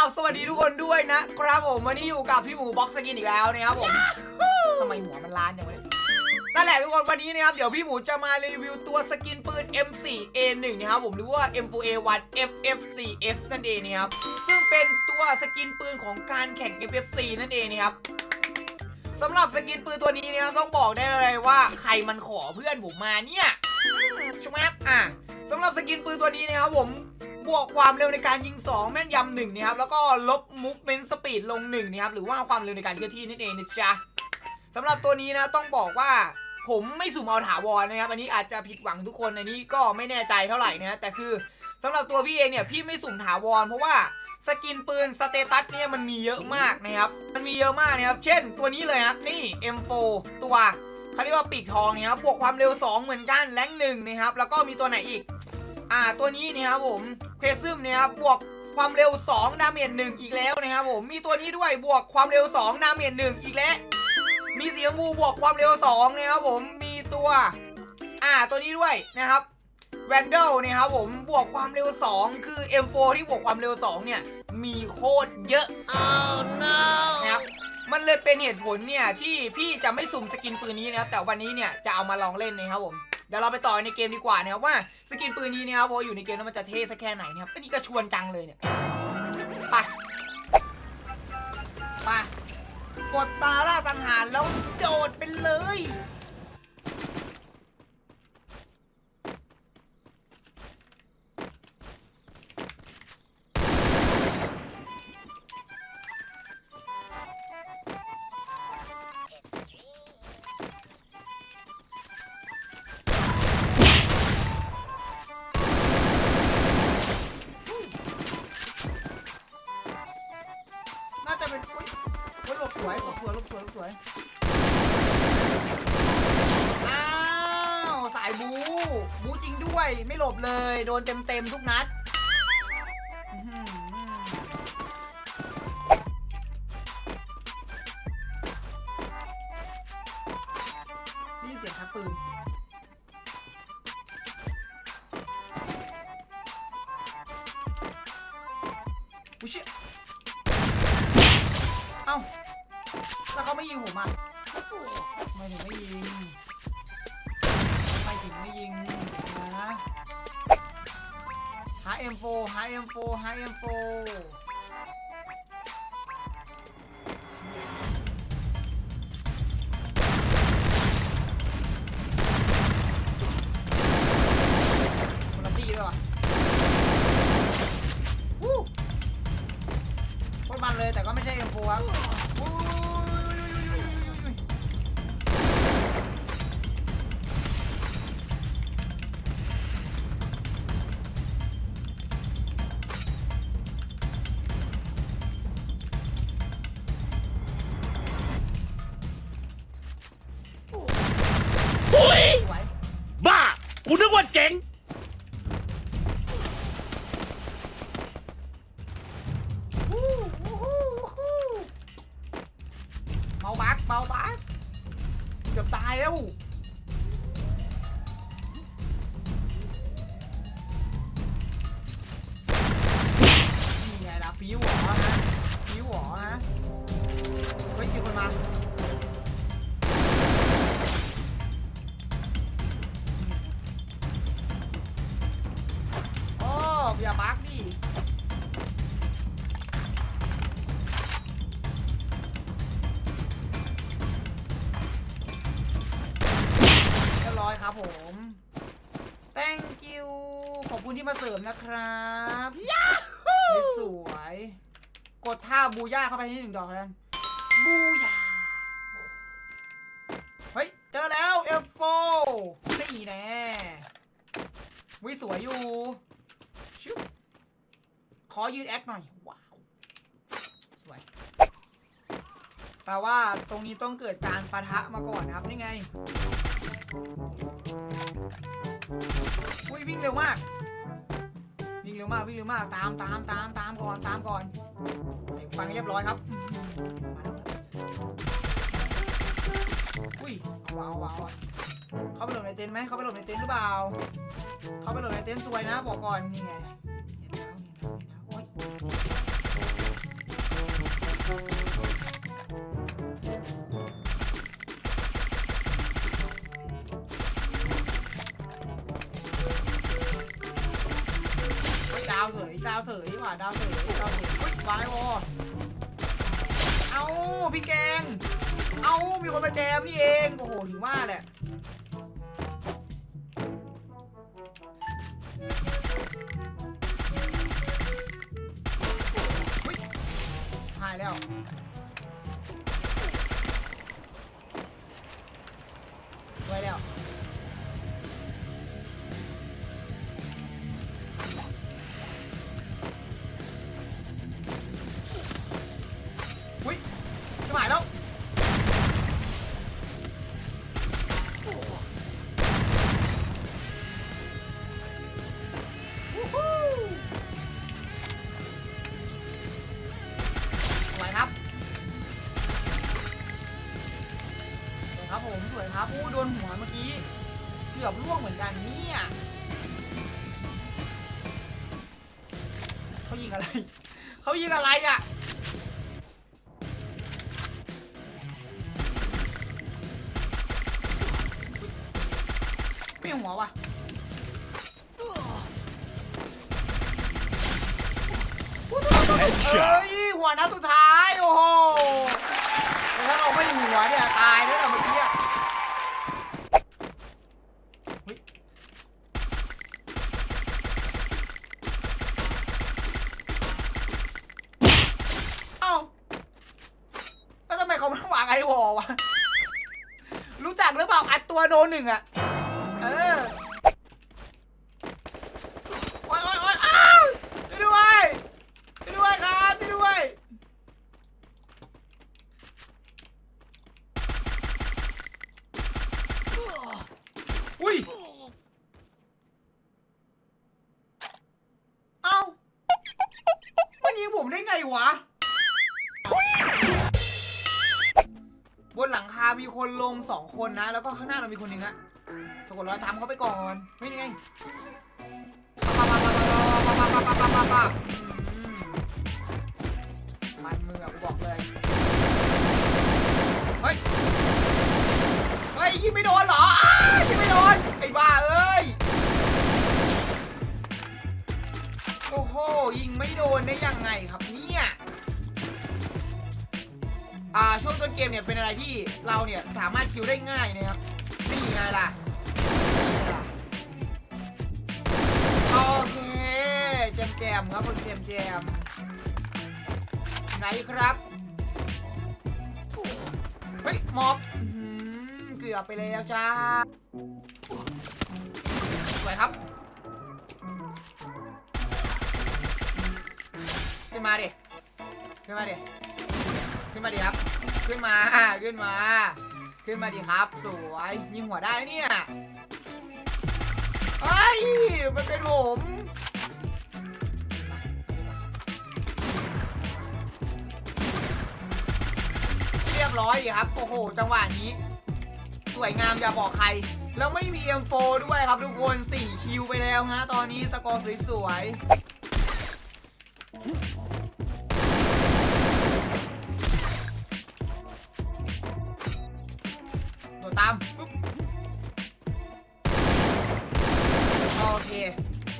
ราบสวัสดีทุกคนด้วยนะครับผมวันนี้อยู่กับพี่หมูบ็อกสกินอีกแล้วนะครับผมทำไมหัวมันล้านอย่างวะเนี่ยนั่นแหละทุกคนวันนี้นะครับเดี๋ยวพี่หมูจะมารีวิวตัวสกินปืน M4A1 นะครับผมหรือว่า M4A1 FF4S นั่นเองนะครับซึ่งเป็นตัวสกินปืนของการแข่ง FF4 นั่นเองนะครับสำหรับสกินปืนตัวนี้นะครับต้องบอกได้เลยว่าใครมันขอเพื่อนผมมาเนี่ยชมครับอะสำหรับสกินปืนตัวนี้นะครับผม บวกความเร็วในการยิง 2 แม่นยำหนึ่งนะครับ แล้วก็ลบมูฟเมนสปีดลง1นะครับ หรือว่าความเร็วในการเคลื่อนที่นั่นเองนะจ๊ะสำหรับตัวนี้นะต้องบอกว่าผมไม่สุ่มเอาถาวรนะครับ อันนี้อาจจะผิดหวังทุกคนอันนี้ก็ไม่แน่ใจเท่าไหร่นะแต่คือสำหรับตัวพี่เองเนี่ยพี่ไม่สุ่มถาวรเพราะว่าสกินปืนสเตตัสเนี่ยมันมีเยอะมากนะครับ มันมีเยอะมากนะครับ เช่นตัวนี้เลยครับนี่ M4 ตัวเขาเรียกว่าปีกทองนะครับบวกความเร็ว 2 เหมือนกันแรงหนึ่งนะครับ แล้วก็มีตัวไหนอีก อ่าตัวนี้นะครับผม เพซึมเนะครับบวกความเร็ว 2 ดาเมจหนึ่งอีกแล้วนะครับผม มีตัวนี้ด้วยบวกความเร็ว 2 ดาเมจหนึ่งอีกแล้ว มีสีชมพูบวกความเร็ว 2 นะครับผม มีตัว อ่า ตัวนี้ด้วยนะครับแวนเดลนะครับผม บวกความเร็ว 2 คือ M4 ที่บวกความเร็ว 2 เนี่ย มีโคตรเยอะ oh, no. นะครับมันเลยเป็นเหตุผลเนี่ยที่พี่จะไม่สุ่มสกินปืนนี้นะครับแต่วันนี้เนี่ยจะเอามาลองเล่นนะครับผม เดี๋ยวเราไปต่อในเกมดีกว่านะครับว่าสกินปืนนี้นะครับพออยู่ในเกมแล้วมันจะเท่สักแค่ไหนนะครับอันนี้ก็ชวนจังเลยเนี่ยไปไปกดปาล่าสังหารแล้วโดดไปเลย วยอ้าวสายบู บูจริงด้วยไม่หลบเลย โดนเต็มเต็มๆทุกนัดอื้อหือได้ยินเสียงชักปืนอุ้ยเชี่ยเอ้า แล้วเขาไม่ยิงผมอะทำไมถึงไม่ยิงทำไมถึงไม่ยิงนะหา M4 หา M4 หา M4 ายแล้ว นี่ไงล่ะฟิวหรอฮะฟิวหรอฮะ เฮ้ยเจอคนมาโอ้อย่าบักดิ ผม thank you ขอบคุณที่มาเสริมนะครับสวยๆกดท่าบูย่าเข้าไปที่หนึ่งดอกแล้วกันบูย่าเฮ้ย เจอแล้ว F4 นี่แน่วิสวยอยู่ชุบขอยืนแอคหน่อย ว้าว สวย แปลว่าตรงนี้ต้องเกิดการปะทะมาก่อนนะครับ นี่ไง อุ้ยวิ่งเร็วมาก วิ่งเร็วมากวิ่งเร็วมากตามตามตามตามก่อนตามก่อนใส่ฟังเรียบร้อยครับอุ้ยเอาเอาเอาเขาไปหลบในเต็นท์ไหมเขาไปหลบในเต็นท์หรือเปล่าเขาไปหลบในเต็นท์สวยนะบอกก่อนนี่ไงาวเสยดีกว่าดาวเสยดาวเสยอุ้ยวายวอเอาพี่แกง เอามีคนมาแจมนี่เองโอ้โหถึงว่าแหละหายแล้ว กือบล่วงเหมือนกันเนี่ยเขายิงอะไร เขายิงอะไรอะไม่หัวว่ะเฮ้ยหัวนัดสุดท้าย โอ้โหแต่ถ้าเราไม่หัวเนี่ย ตายแน่เลยเมื่อกี้อะเฮ้ยเอ้าแล้วทำไมเขาไม่วางไอ้วอลวะ รู้จักหรือเปล่าอัดตัวโนหนึ่งอะเออ โอ้ยโอ้ยโอ้ยอ้าวช่วยด้วยช่วยด้วยครับช่วยด้วย อุ้ย เอ้า มันยิงผมได้ไงวะ บนหลังคา มีคนลงสองคนนะ แล้วก็ข้างหน้าเรามีคนหนึ่งฮะสะกดรอยตามเขาไปก่อนไม่ไงมันมือกูบอกเลย เฮ้ย เฮ้ยยิงไม่โดนเหรอยิงไม่โดน ไอ้บ้าเอ้ย โอ้โห ยิงไม่โดนได้ยังไงครับ อ่าช่วงต้นเกมเนี่ยเป็นอะไรที่เราเนี่ยสามารถคิวได้ง่ายนะครับนี่ไงล่ะโอเคแจมแจมครับคุณแจมแจมไหนครับเฮ้ยหมอบเกือบไปแล้วจ้าสวยครับขึ้นมาดิขึ้นมาดิ ขึ้นมาดิครับ ขึ้นมา ขึ้นมา ขึ้นมาดิครับ สวย ยิงหัวได้เนี่ยเฮ้มันเป็นผมเรียบร้อยครับ โอ้โห จังหวะนี้ สวยงามอย่าบอกใคร แล้วไม่มี M4 ด้วยครับทุกคน 4 คิวไปแล้วฮะ ตอนนี้สกอร์สวยๆ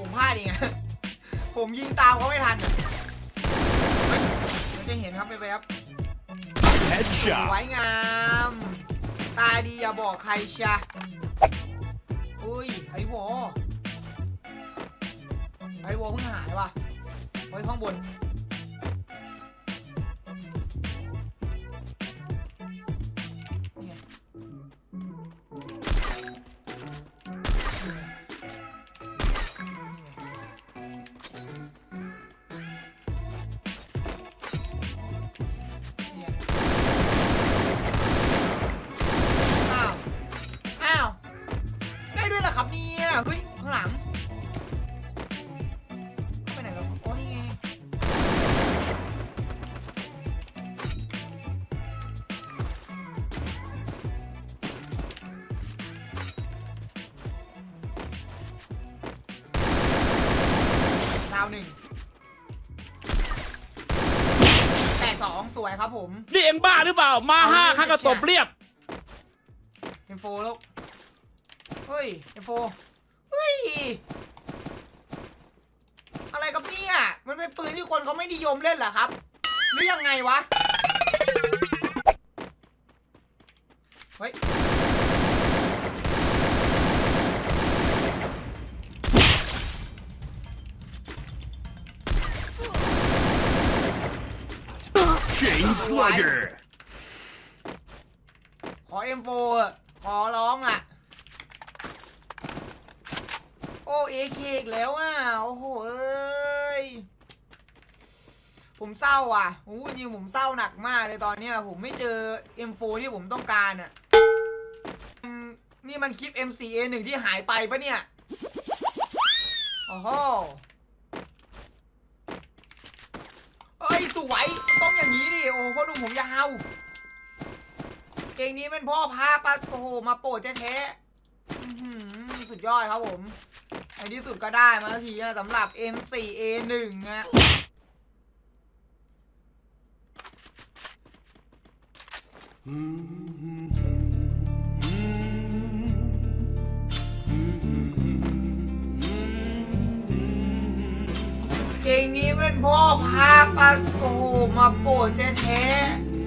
ผมพลาดเองอะผมยิงตามเขาไม่ทันอะเฮ้ยมันจะเห็นครับไปไปครับ Headshot. ไว้งาม ตาดีอย่าบอกใครชะอุ้ยไอ้วอไอ้วอเพิ่งหายว่ะไว้ข้างบน หนึ่งแปดสองสวยครับผมนี่เอ็งบ้าหรือเปล่า มาห้าข้ากระตบเรียบ เอ็มโฟแล้วเฮ้ยเอ็มโฟเฮ้ย อะไรครับเนี่ยมันเป็นปืนที่คนเขาไม่นิยมเล่นเหรอครับ หรือยังไงวะ เฮ้ย Chain Slugger ขอ M4 อะขอร้องอะ โอ้เอเคอีกแล้วอะ โอ้โหเอ้ย ผมเศร้าอะโอ้จริงผมเศร้าหนักมากเลยตอนเนี้ยผมไม่เจอ M4 ที่ผมต้องการอะอืมนี่มันคลิป M4A1 ที่หายไปปะเนี่ย โอ้โหเอ้ย สวยต้องอย่างนี้ดิโอ้พ่อหนุ่มผมยาวเกงนี้เป็นพ่อพาปะโอ้โหมาโปรดแท้ๆสุดยอดครับผมในที่สุดก็ได้มาทีนะสำหรับ M4A1 นะเพ่อพาปะโอ้โหมาโปรดแท้ๆ